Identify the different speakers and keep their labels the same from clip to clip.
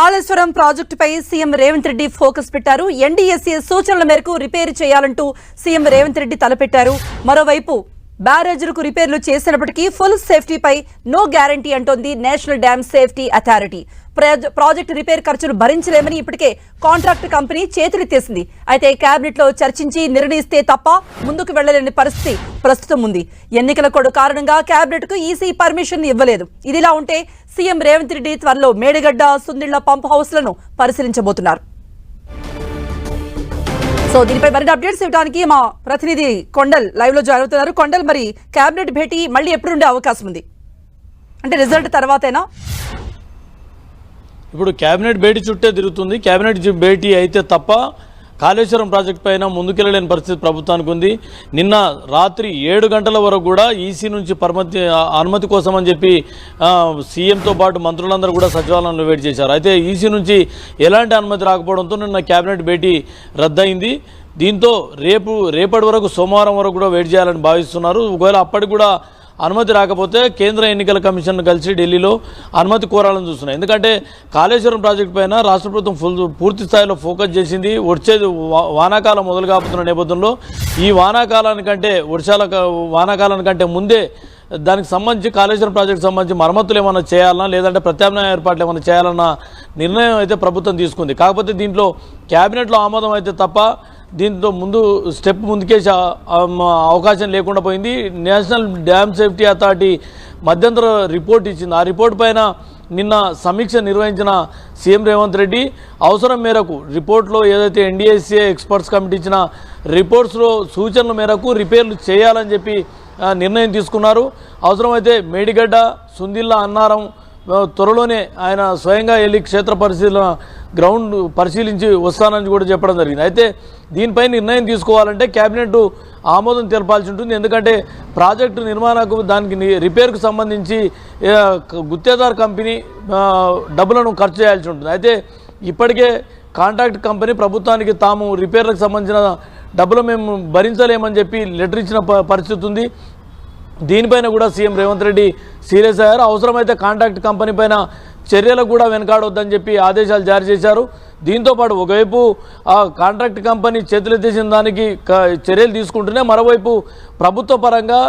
Speaker 1: కాళేశ్వరం ప్రాజెక్టుపై CM Revanth Reddy focus పెట్టారు. NDSA సూచనల మేరకు రిపేర్ చేయాలంటూ సీఎం రేవంత్ రెడ్డి తలపెట్టారు. మరోవైపు బ్యారేజ్లకు రిపేర్లు చేసినప్పటికీ ఫుల్ సేఫ్టీపై నో గ్యారంటీ అంటోంది national dam safety authority. Project repair ఖర్చులు భరించలేమని ఇప్పటికే కాంట్రాక్ట్ కంపెనీ చేతులెత్తేసింది అయితే క్యాబినెట్లో చర్చించి నిర్ణయిస్తే తప్ప ముందుకు వెళ్ళలేని పరిస్థితి ప్రస్తుతం ఉంది. ఎన్నికల కొడు కారణంగా కేబినెట్కు ఈసీ పర్మిషన్ ఇవ్వలేదు. ఇదిలా ఉంటే సీఎం రేవంత్ రెడ్డి త్వరలో మేడిగడ్డ సుందిళ్ళ పంప్ హౌస్లను పరిశీలించబోతున్నారు. సో దీనిపై మరిన్ని అప్డేట్స్ ఇవ్వడానికి మా ప్రతినిధి కొండల్ లైవ్లో జాయిన్ అవుతున్నారు. కొండల్ మరి కేబినెట్ భేటీ మళ్ళీ ఎప్పుడు ఉండే అవకాశం ఉంది? అంటే రిజల్ట్ తర్వాతేనా?
Speaker 2: ఇప్పుడు కేబినెట్ భేటీ చుట్టే తిరుగుతుంది. కేబినెట్ భేటీ అయితే తప్ప కాళేశ్వరం ప్రాజెక్టు పైన ముందుకెళ్ళలేని పరిస్థితి ప్రభుత్వానికి ఉంది. నిన్న రాత్రి ఏడు గంటల వరకు కూడా ఈసీ నుంచి పరమతి అనుమతి కోసం అని చెప్పి సీఎంతో పాటు మంత్రులందరూ కూడా సచివాలయంలో వెయిట్ చేశారు. అయితే ఈసీ నుంచి ఎలాంటి అనుమతి రాకపోవడంతో నిన్న కేబినెట్ భేటీ రద్దయింది. దీంతో రేపు రేపటి వరకు సోమవారం వరకు కూడా వెయిట్ చేయాలని భావిస్తున్నారు. ఒకవేళ అప్పటికి కూడా అనుమతి రాకపోతే కేంద్ర ఎన్నికల కమిషన్ కలిసి ఢిల్లీలో అనుమతి కోరాలని చూస్తున్నాయి. ఎందుకంటే కాళేశ్వరం ప్రాజెక్టు పైన రాష్ట్ర ప్రభుత్వం ఫుల్ పూర్తి స్థాయిలో ఫోకస్ చేసింది. వచ్చేది వా- వానాకాలం మొదలు కాబోతున్న నేపథ్యంలో ఈ వానాకాలానికంటే వర్షాల క- వానాకాలానికంటే ముందే దానికి సంబంధించి కాళేశ్వరం ప్రాజెక్టు సంబంధించి మరమ్మతులు ఏమైనా చేయాలన్నా లేదంటే ప్రత్యామ్నాయ ఏర్పాట్లు ఏమైనా చేయాలన్న నిర్ణయం అయితే ప్రభుత్వం తీసుకుంది. కాకపోతే దీంట్లో క్యాబినెట్లో ఆమోదం అయితే తప్ప దీంతో ముందు స్టెప్ ముందుకేసే అవకాశం లేకుండా పోయింది. నేషనల్ డ్యామ్ సేఫ్టీ అథారిటీ మధ్యంతర రిపోర్ట్ ఇచ్చింది. ఆ రిపోర్ట్ పైన నిన్న సమీక్ష నిర్వహించిన సీఎం రేవంత్ రెడ్డి అవసరం మేరకు రిపోర్ట్లో ఏదైతే ఎన్డీఎస్సీఏ ఎక్స్పర్ట్స్ కమిటీ ఇచ్చిన రిపోర్ట్స్లో సూచనల మేరకు రిపేర్లు చేయాలని చెప్పి నిర్ణయం తీసుకున్నారు. అవసరమైతే మేడిగడ్డ సుందిల్లా అన్నారం త్వరలోనే ఆయన స్వయంగా వెళ్ళి క్షేత్ర పరిశీలన గ్రౌండ్ పరిశీలించి వస్తానని కూడా చెప్పడం జరిగింది. అయితే దీనిపై నిర్ణయం తీసుకోవాలంటే కేబినెట్ ఆమోదం తెలపాల్సి ఉంటుంది. ఎందుకంటే ప్రాజెక్టు నిర్మాణకు దానికి రిపేర్కు సంబంధించి గుత్తేదార్ కంపెనీ డబ్బులను ఖర్చు చేయాల్సి ఉంటుంది. అయితే ఇప్పటికే కాంట్రాక్ట్ కంపెనీ ప్రభుత్వానికి తాము రిపేర్లకు సంబంధించిన డబ్బులు మేము భరించలేమని చెప్పి లెటర్ ఇచ్చిన ప- పరిస్థితి ఉంది. దీనిపైన కూడా సీఎం రేవంత్ రెడ్డి సీరియస్ అయ్యారు. అవసరమైతే కాంట్రాక్ట్ కంపెనీ పైన చర్యలకు కూడా వెనకాడొద్దని చెప్పి ఆదేశాలు జారీ చేశారు. దీంతోపాటు ఒకవైపు ఆ కాంట్రాక్ట్ కంపెనీ చేతులెత్తేసిన దానికి చర్యలు తీసుకుంటూనే మరోవైపు ప్రభుత్వ పరంగా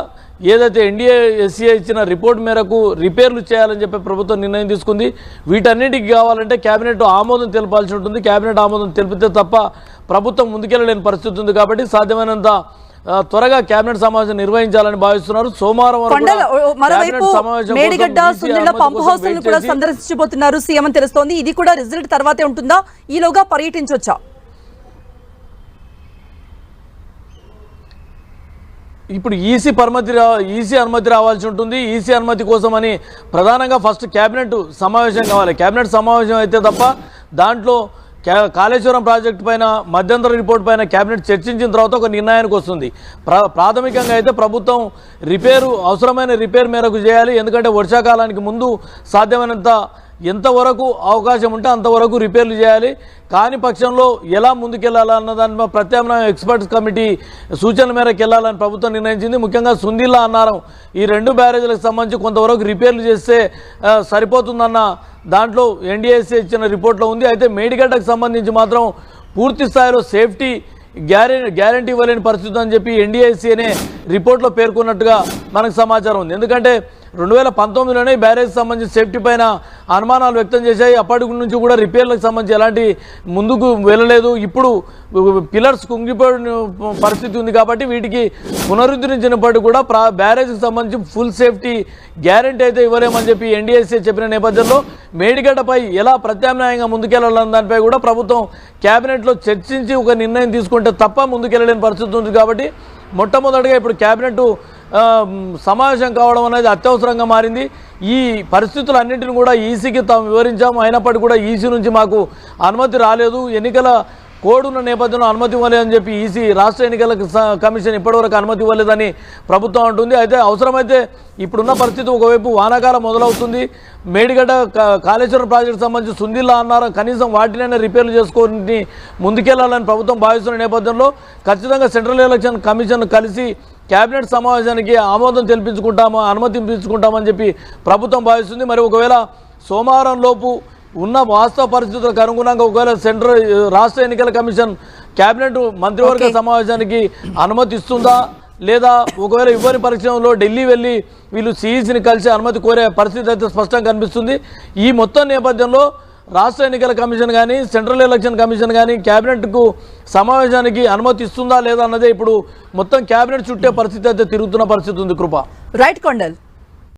Speaker 2: ఏదైతే ఎన్డీఏ ఎస్సీఏ ఇచ్చిన రిపోర్ట్ మేరకు రిపేర్లు చేయాలని చెప్పి ప్రభుత్వం నిర్ణయం తీసుకుంది. వీటన్నిటికి కావాలంటే కేబినెట్ ఆమోదం తెలపాల్సి ఉంటుంది. కేబినెట్ ఆమోదం తెలిపితే తప్ప ప్రభుత్వం ముందుకెళ్ళలేని పరిస్థితి ఉంది కాబట్టి సాధ్యమైనంత త్వరగా కేబినెట్ సమావేశం నిర్వహించాలని భావిస్తున్నారు. సోమవారం కూడా
Speaker 1: మరోవైపు మేడిగడ్డ పంప్ సందర్శించబోతున్నారు సీఎం అని తెలుస్తోంది. ఇది కూడా రిజల్ట్ తర్వాతే ఉంటుందా? ఈలోగా పర్యటించొచ్చా?
Speaker 2: ఇప్పుడు ఈసీ పరమతి రా ఈసీ అనుమతి రావాల్సి ఉంటుంది. ఈసీ అనుమతి కోసమని ప్రధానంగా ఫస్ట్ కేబినెట్ సమావేశం కావాలి. కేబినెట్ సమావేశం అయితే తప్ప దాంట్లో కాళేశ్వరం ప్రాజెక్టు పైన మధ్యంతర రిపోర్ట్ పైన కేబినెట్ చర్చించిన తర్వాత ఒక నిర్ణయానికి వస్తుంది. ప్రా ప్రాథమికంగా అయితే ప్రభుత్వం రిపేరు అవసరమైన రిపేర్ మేరకు చేయాలి. ఎందుకంటే వర్షాకాలానికి ముందు సాధ్యమైనంత ఎంతవరకు అవకాశం ఉంటే అంతవరకు రిపేర్లు చేయాలి. కాని పక్షంలో ఎలా ముందుకెళ్ళాలన్న దాని ప్రత్యామ్నాయ ఎక్స్పర్ట్స్ కమిటీ సూచనల మేరకు వెళ్ళాలని ప్రభుత్వం నిర్ణయించింది. ముఖ్యంగా సుందిల్లా అన్నారం ఈ రెండు బ్యారేజీలకు సంబంధించి కొంతవరకు రిపేర్లు చేస్తే సరిపోతుందన్న దాంట్లో ఎన్డీఎస్సీ ఇచ్చిన రిపోర్ట్లో ఉంది. అయితే మేడిగడ్డకు సంబంధించి మాత్రం పూర్తి స్థాయిలో సేఫ్టీ గ్యారెంటీ గ్యారంటీ ఇవ్వలేని పరిస్థితి అని చెప్పి ఎన్డీఎస్సీ అనే రిపోర్ట్లో పేర్కొన్నట్టుగా మనకు సమాచారం ఉంది. ఎందుకంటే రెండు వేల పంతొమ్మిదిలోనే బ్యారేజ్ సంబంధించి సేఫ్టీ పైన అనుమానాలు వ్యక్తం చేశాయి. అప్పటి నుంచి కూడా రిపేర్లకు సంబంధించి ఎలాంటి ముందుకు వెళ్ళలేదు. ఇప్పుడు పిల్లర్స్ కుంగిపోయిన పరిస్థితి ఉంది కాబట్టి వీటికి పునరుద్ధరించినప్పటికీ కూడా ప్రా బ్యారేజ్కి సంబంధించి ఫుల్ సేఫ్టీ గ్యారంటీ అయితే ఇవ్వలేమని చెప్పి ఎన్డీఎస్ఏ చెప్పిన నేపథ్యంలో మేడిగడ్డపై ఎలా ప్రత్యామ్నాయంగా ముందుకెళ్ళాలన్న దానిపై కూడా ప్రభుత్వం క్యాబినెట్లో చర్చించి ఒక నిర్ణయం తీసుకుంటే తప్ప ముందుకెళ్ళలేని పరిస్థితి ఉంది కాబట్టి మొట్టమొదటిగా ఇప్పుడు కేబినెట్ సమావేశం కావడం అనేది అత్యవసరంగా మారింది. ఈ పరిస్థితులన్నింటిని కూడా ఈసీకి తాము వివరించాము. అయినప్పటికీ కూడా ఈసీ నుంచి మాకు అనుమతి రాలేదు. ఎన్నికల కోడ్ ఉన్న నేపథ్యంలో అనుమతి ఇవ్వలేదని చెప్పి ఈసీ రాష్ట్ర ఎన్నికల స- కమిషన్ ఇప్పటివరకు అనుమతి ఇవ్వలేదని ప్రభుత్వం అంటుంది. అయితే అవసరమైతే ఇప్పుడున్న పరిస్థితి ఒకవైపు వానాకాలం మొదలవుతుంది. మేడిగడ్డ కా- కాళేశ్వరం ప్రాజెక్టు సంబంధించి సుందిల్లా అన్నారు. కనీసం వాటినైనా రిపేర్లు చేసుకొని ముందుకెళ్ళాలని ప్రభుత్వం భావిస్తున్న నేపథ్యంలో ఖచ్చితంగా సెంట్రల్ ఎలక్షన్ కమిషన్ కలిసి కేబినెట్ సమావేశానికి ఆమోదం తెలిపించుకుంటాము అనుమతింపించుకుంటామని చెప్పి ప్రభుత్వం భావిస్తుంది. మరి ఒకవేళ సోమవారం లోపు ఉన్న వాస్తవ పరిస్థితులకు అనుగుణంగా ఒకవేళ సెంట్రల్ రాష్ట్ర ఎన్నికల కమిషన్ కేబినెట్ మంత్రివర్గ. సమావేశానికి అనుమతి ఇస్తుందా? లేదా ఒకవేళ ఇవ్వని పరిశ్రమలో ఢిల్లీ వెళ్ళి వీళ్ళు సిఈసిని కలిసి అనుమతి కోరే పరిస్థితి అయితే స్పష్టంగా కనిపిస్తుంది. ఈ మొత్తం నేపథ్యంలో రాష్ట్ర ఎన్నికల కమిషన్ కానీ సెంట్రల్ ఎలక్షన్ కమిషన్ కానీ క్యాబినెట్కు సమావేశానికి అనుమతి ఇస్తుందా లేదా అన్నదే ఇప్పుడు మొత్తం క్యాబినెట్ చుట్టే పరిస్థితి అయితే తిరుగుతున్న పరిస్థితి ఉంది కృప.
Speaker 1: రైట్ కొండల్.